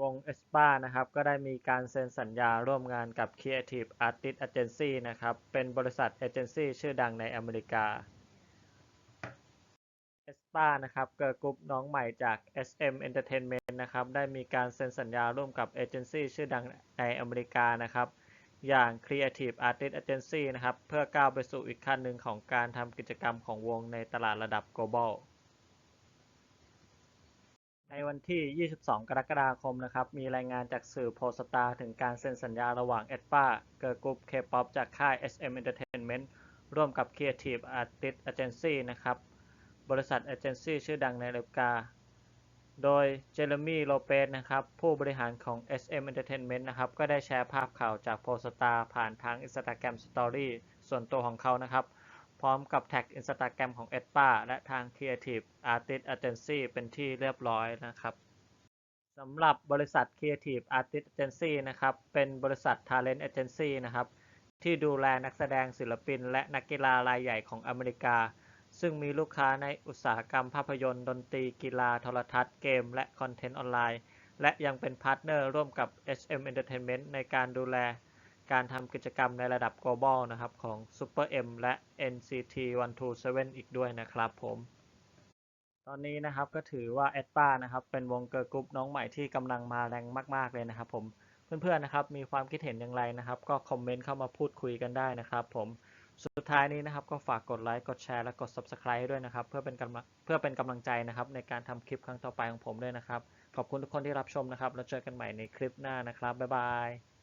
วง e s p a นะครับ ก็ได้มีการเซ็นสัญญาร่วมงานกับ Creative Artist Agency นะครับ เป็นบริษัทเอเจนซี่ชื่อดังในอเมริกา e s p a นะครับ เกิร์ลกรุ๊ปน้องใหม่จาก SM Entertainment นะครับ ได้มีการเซ็นสัญญาร่วมกับเอเจนซี่ชื่อดังในอเมริกานะครับ อย่าง Creative Artist Agency นะครับ เพื่อก้าวไปสู่อีกขั้นหนึ่งของการทำกิจกรรมของวงในตลาดระดับ global ในวันที่ 22 กรกฎาคมนะครับ มีรายงานจากสื่อโพสตาถึงการเซ็นสัญญาระหว่าง e d p a เกิร์ลกรุ๊ป K-POP จากค่าย SM Entertainment ร่วมกับ Creative Artist Agency นะครับ บริษัทเอเจนซี่ชื่อดังในอเมริกา โดยเจเรมี่โลเปสนะครับ ผู้บริหารของ SM Entertainment นะครับ ก็ได้แชร์ภาพข่าวจากโพสตาผ่านทาง Instagram Story ส่วนตัวของเขานะครับ ร้อมกับแท็ก Instagram ของ e d p a และทาง Creative Artist Agency เป็นที่เรียบร้อยนะครับสำหรับบริษัท Creative Artist Agency นะครับ เป็นบริษัท Talent Agency นะครับ ที่ดูแลนักแสดงศิลปิน และนักกีฬารายใหญ่ของอเมริกา ซึ่งมีลูกค้าในอุตสาหกรรมภาพยนตร์ดนตรีกีฬาโทรทัศน์เกม และคอนเทนต์ออนไลน์ และยังเป็นพาร์ทเนอร์ร่วมกับ SM Entertainment ในการดูแล การทำกิจกรรมในระดับ global นะครับ ของ Super M และ NCT 127 อีกด้วยนะครับผม ตอนนี้นะครับก็ถือว่า e d p a นะครับ เป็นวงเกิร์ลกรุ๊ปน้องใหม่ที่กำลังมาแรงมาก ๆ เลยนะครับผมเพื่อนๆนะครับมีความคิดเห็นอย่างไรนะครับ ก็คอมเมนต์เข้ามาพูดคุยกันได้นะครับผมสุดท้ายนี้นะครับก็ฝากกดไลค์กดแชร์และกด Subscribe ให้ด้วยนะครับ เพื่อเป็นกำลังเพื่อเป็นกำลังใจนะครับ ในการทำคลิปครั้งต่อไปของผมด้วยนะครับ ขอบคุณทุกคนที่รับชมนะครับ แล้วเจอกันใหม่ในคลิปหน้านะครับ บ๊ายบาย